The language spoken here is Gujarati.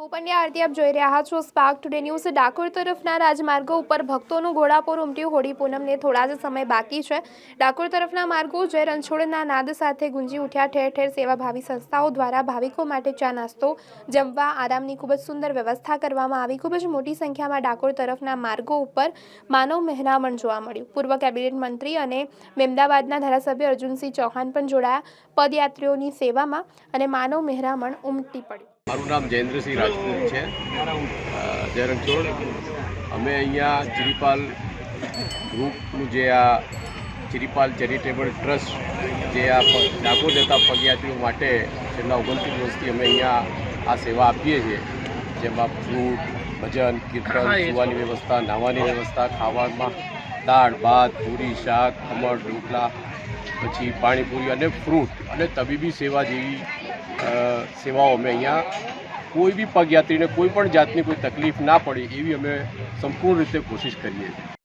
હું પંડ્યા આરતી આપ જોઈ રહ્યા છો સ્પાર્ક ટુડે ન્યૂઝ ડાકોર તરફના રાજમાર્ગો ઉપર ભક્તોનું ઘોડાપોર ઉમટ્યું. હોળી પૂનમને થોડા જ સમય બાકી છે. ડાકોર તરફના માર્ગો જય રણછોડના નાદ સાથે ગુંજી ઉઠ્યા. ઠેર ઠેર સેવાભાવી સંસ્થાઓ દ્વારા ભાવિકો માટે ચા નાસ્તો, જમવા, આરામની ખૂબ જ સુંદર વ્યવસ્થા કરવામાં આવી. ખૂબ જ મોટી સંખ્યામાં ડાકોર તરફના માર્ગો ઉપર માનવ મહેરામણ જોવા મળ્યું. પૂર્વ કેબિનેટ મંત્રી અને મહેમદાબાદના ધારાસભ્ય અર્જુનસિંહ ચૌહાણ પણ જોડાયા. પદયાત્રીઓની સેવામાં અને માનવ મહેરામણ ઉમટી પડ્યું મારું નામ જયેન્દ્રસિંહ રાજપૂત છે. જય રણછોડ અમે અહીંયા ચિરીપાલ ગ્રુપનું જે આ ચિરીપાલ ચેરિટેબલ ટ્રસ્ટ જે આ ડાકોર જતા પગયાત્રીઓ માટે છેલ્લા ઓગણત્રીસ વર્ષથી અમે અહીંયા આ સેવા આપીએ છીએ. જેમાં ફ્રૂટ ભજન કીર્તન સુવાની વ્યવસ્થા નાહવાની વ્યવસ્થા ખાવામાં દાળ ભાત પૂરી શાક ખમણ ઢોકળા પછી પાણીપુરી અને ફ્રૂટ અને તબીબી સેવા જેવી સેવાઓ અમે અહીંયા કોઈ બી પગયાત્રીને કોઈ પણ જાતની કોઈ તકલીફ ના પડે એવી અમે સંપૂર્ણ રીતે કોશિશ કરીએ છીએ.